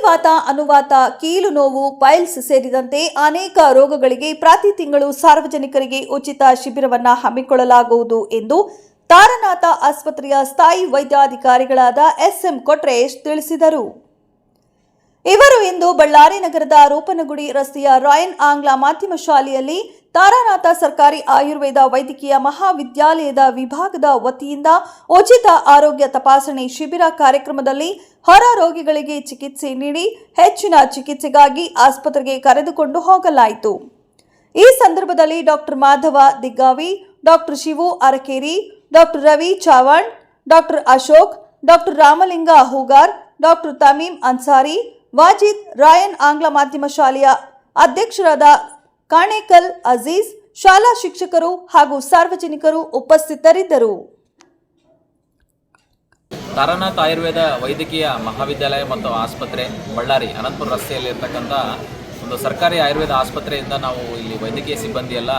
ಸಂಧಿವಾತ ಅನುವಾತ ಕೀಲು ನೋವು, ಪೈಲ್ಸ್ ಸೇರಿದಂತೆ ಅನೇಕ ರೋಗಗಳಿಗೆ ಪ್ರತಿ ತಿಂಗಳು ಸಾರ್ವಜನಿಕರಿಗೆ ಉಚಿತ ಶಿಬಿರವನ್ನು ಹಮ್ಮಿಕೊಳ್ಳಲಾಗುವುದು ಎಂದು ತಾರನಾಥ ಆಸ್ಪತ್ರೆಯ ಸ್ಥಾಯಿ ವೈದ್ಯಾಧಿಕಾರಿಗಳಾದ ಎಸ್ಎಂ ಕೊಟ್ರೇಶ್ ತಿಳಿಸಿದರು. ಇವರು ಇಂದು ಬಳ್ಳಾರಿ ನಗರದ ರೂಪನಗುಡಿ ರಸ್ತೆಯ ರಾಯನ್ ಆಂಗ್ಲ ಮಾಧ್ಯಮ ಶಾಲೆಯಲ್ಲಿ ತಾರಾನಾಥ ಸರ್ಕಾರಿ ಆಯುರ್ವೇದ ವೈದ್ಯಕೀಯ ಮಹಾವಿದ್ಯಾಲಯದ ವಿಭಾಗದ ವತಿಯಿಂದ ಉಚಿತ ಆರೋಗ್ಯ ತಪಾಸಣೆ ಶಿಬಿರ ಕಾರ್ಯಕ್ರಮದಲ್ಲಿ ಹೊರ ರೋಗಿಗಳಿಗೆ ಚಿಕಿತ್ಸೆ ನೀಡಿ ಹೆಚ್ಚಿನ ಚಿಕಿತ್ಸೆಗಾಗಿ ಆಸ್ಪತ್ರೆಗೆ ಕರೆದುಕೊಂಡು ಹೋಗಲಾಯಿತು. ಈ ಸಂದರ್ಭದಲ್ಲಿ doctor Madhava Diggavi, doctor Shivu Arakeri, doctor Ravi Chavan, doctor Ashok, doctor Ramalinga Hugar, doctor Tameem Ansari, Wajid Rayan ಆಂಗ್ಲ ಮಾಧ್ಯಮ ಶಾಲೆಯ ಅಧ್ಯಕ್ಷರಾದ ಕಾಣೇಕಲ್ ಅಜೀಜ್, ಶಾಲಾ ಶಿಕ್ಷಕರು ಹಾಗೂ ಸಾರ್ವಜನಿಕರು ಉಪಸ್ಥಿತರಿದ್ದರು. ತಾರಾನಾಥ್ ಆಯುರ್ವೇದ ವೈದ್ಯಕೀಯ ಮಹಾವಿದ್ಯಾಲಯ ಮತ್ತು ಆಸ್ಪತ್ರೆ ಬಳ್ಳಾರಿ, ಅನಂತಪುರ ರಸ್ತೆಯಲ್ಲಿರ್ತಕ್ಕಂಥ ಒಂದು ಸರ್ಕಾರಿ ಆಯುರ್ವೇದ ಆಸ್ಪತ್ರೆಯಿಂದ ನಾವು ಇಲ್ಲಿ ವೈದ್ಯಕೀಯ ಸಿಬ್ಬಂದಿಯೆಲ್ಲ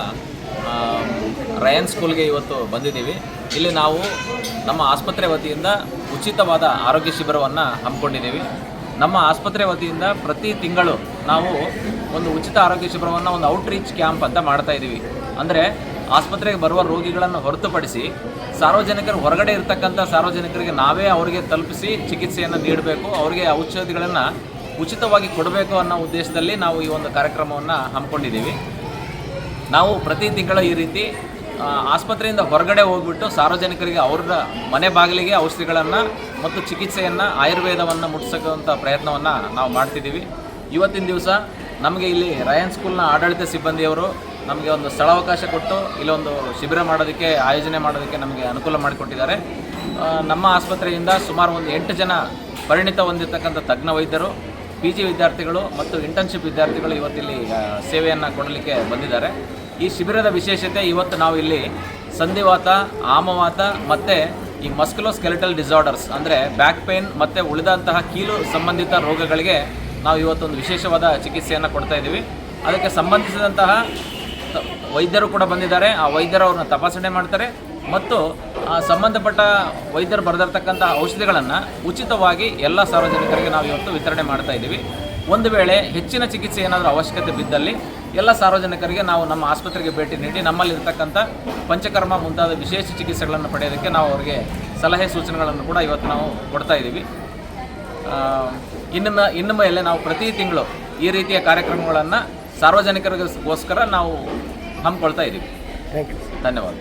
ರಯನ್ ಸ್ಕೂಲ್ಗೆ ಇವತ್ತು ಬಂದಿದ್ದೀವಿ. ಇಲ್ಲಿ ನಾವು ನಮ್ಮ ಆಸ್ಪತ್ರೆ ವತಿಯಿಂದ ಉಚಿತವಾದ ಆರೋಗ್ಯ ಶಿಬಿರವನ್ನು ಹಮ್ಮಿಕೊಂಡಿದ್ದೀವಿ. ನಮ್ಮ ಆಸ್ಪತ್ರೆ ವತಿಯಿಂದ ಪ್ರತಿ ತಿಂಗಳು ನಾವು ಒಂದು ಉಚಿತ ಆರೋಗ್ಯ ಶಿಬಿರವನ್ನು ಒಂದು ಔಟ್ರೀಚ್ ಕ್ಯಾಂಪ್ ಅಂತ ಮಾಡ್ತಾ ಇದ್ದೀವಿ ಅಂದರೆ ಆಸ್ಪತ್ರೆಗೆ ಬರುವ ರೋಗಿಗಳನ್ನು ಹೊರತುಪಡಿಸಿ ಸಾರ್ವಜನಿಕರು ಹೊರಗಡೆ ಇರತಕ್ಕಂಥ ಸಾರ್ವಜನಿಕರಿಗೆ ನಾವೇ ಅವರಿಗೆ ತಲುಪಿಸಿ ಚಿಕಿತ್ಸೆಯನ್ನು ನೀಡಬೇಕು, ಅವರಿಗೆ ಔಷಧಿಗಳನ್ನು ಉಚಿತವಾಗಿ ಕೊಡಬೇಕು ಅನ್ನೋ ಉದ್ದೇಶದಲ್ಲಿ ನಾವು ಈ ಒಂದು ಕಾರ್ಯಕ್ರಮವನ್ನು ಹಮ್ಮಿಕೊಂಡಿದ್ದೀವಿ. ನಾವು ಪ್ರತಿ ತಿಂಗಳ ಈ ರೀತಿ ಆಸ್ಪತ್ರೆಯಿಂದ ಹೊರಗಡೆ ಹೋಗ್ಬಿಟ್ಟು ಸಾರ್ವಜನಿಕರಿಗೆ ಅವರ ಮನೆ ಬಾಗಿಲಿಗೆ ಔಷಧಿಗಳನ್ನು ಮತ್ತು ಚಿಕಿತ್ಸೆಯನ್ನು ಆಯುರ್ವೇದವನ್ನು ಮುಟ್ಟಿಸೋಂಥ ಪ್ರಯತ್ನವನ್ನು ನಾವು ಮಾಡ್ತಿದ್ದೀವಿ. ಇವತ್ತಿನ ದಿವಸ ನಮಗೆ ಇಲ್ಲಿ ರಯನ್ ಸ್ಕೂಲ್ನ ಆಡಳಿತ ಸಿಬ್ಬಂದಿಯವರು ನಮಗೆ ಒಂದು ಸ್ಥಳಾವಕಾಶ ಕೊಟ್ಟು ಇಲ್ಲೊಂದು ಶಿಬಿರ ಮಾಡೋದಕ್ಕೆ, ಆಯೋಜನೆ ಮಾಡೋದಕ್ಕೆ ನಮಗೆ ಅನುಕೂಲ ಮಾಡಿಕೊಟ್ಟಿದ್ದಾರೆ. ನಮ್ಮ ಆಸ್ಪತ್ರೆಯಿಂದ ಸುಮಾರು ಒಂದು ಎಂಟು ಜನ ಪರಿಣಿತ ಹೊಂದಿರತಕ್ಕಂಥ ತಜ್ಞ ವೈದ್ಯರು ಪಿ ಜಿ ವಿದ್ಯಾರ್ಥಿಗಳು ಮತ್ತು ಇಂಟರ್ನ್ಶಿಪ್ ವಿದ್ಯಾರ್ಥಿಗಳು ಇವತ್ತಿಲ್ಲಿ ಸೇವೆಯನ್ನು ಕೊಡಲಿಕ್ಕೆ ಬಂದಿದ್ದಾರೆ. ಈ ಶಿಬಿರದ ವಿಶೇಷತೆ ಇವತ್ತು ನಾವು ಇಲ್ಲಿ ಸಂಧಿವಾತ, ಆಮವಾತ ಮತ್ತು ಈ ಮಸ್ಕುಲೋ ಸ್ಕೆಲಿಟಲ್ ಡಿಸಾರ್ಡರ್ಸ್ ಅಂದರೆ ಬ್ಯಾಕ್ ಪೇನ್ ಮತ್ತು ಉಳಿದಂತಹ ಕೀಲು ಸಂಬಂಧಿತ ರೋಗಗಳಿಗೆ ನಾವು ಇವತ್ತೊಂದು ವಿಶೇಷವಾದ ಚಿಕಿತ್ಸೆಯನ್ನು ಕೊಡ್ತಾ ಇದ್ದೀವಿ. ಅದಕ್ಕೆ ಸಂಬಂಧಿಸಿದಂತಹ ವೈದ್ಯರು ಕೂಡ ಬಂದಿದ್ದಾರೆ. ಆ ವೈದ್ಯರು ಅವ್ರನ್ನ ತಪಾಸಣೆ ಮಾಡ್ತಾರೆ. ಮತ್ತು ಆ ಸಂಬಂಧಪಟ್ಟ ವೈದ್ಯರು ಬರೆದಿರ್ತಕ್ಕಂಥ ಔಷಧಿಗಳನ್ನು ಉಚಿತವಾಗಿ ಎಲ್ಲ ಸಾರ್ವಜನಿಕರಿಗೆ ನಾವು ಇವತ್ತು ವಿತರಣೆ ಮಾಡ್ತಾ ಇದ್ದೀವಿ. ಒಂದು ವೇಳೆ ಹೆಚ್ಚಿನ ಚಿಕಿತ್ಸೆ ಏನಾದರೂ ಅವಶ್ಯಕತೆ ಬಿದ್ದಲ್ಲಿ ಎಲ್ಲ ಸಾರ್ವಜನಿಕರಿಗೆ ನಾವು ನಮ್ಮ ಆಸ್ಪತ್ರೆಗೆ ಭೇಟಿ ನೀಡಿ ನಮ್ಮಲ್ಲಿರ್ತಕ್ಕಂಥ ಪಂಚಕರ್ಮ ಮುಂತಾದ ವಿಶೇಷ ಚಿಕಿತ್ಸೆಗಳನ್ನು ಪಡೆಯೋದಕ್ಕೆ ನಾವು ಅವರಿಗೆ ಸಲಹೆ ಸೂಚನೆಗಳನ್ನು ಕೂಡ ಇವತ್ತು ನಾವು ಕೊಡ್ತಾ ಇದ್ದೀವಿ. ಇನ್ನು ಇನ್ನು ಮೇಲೆ ನಾವು ಪ್ರತಿ ತಿಂಗಳು ಈ ರೀತಿಯ ಕಾರ್ಯಕ್ರಮಗಳನ್ನು ಸಾರ್ವಜನಿಕರಿಗೋಸ್ಕರ ನಾವು ಹಮ್ಮಿಕೊಳ್ತಾ ಇದ್ದೀವಿ ಧನ್ಯವಾದ.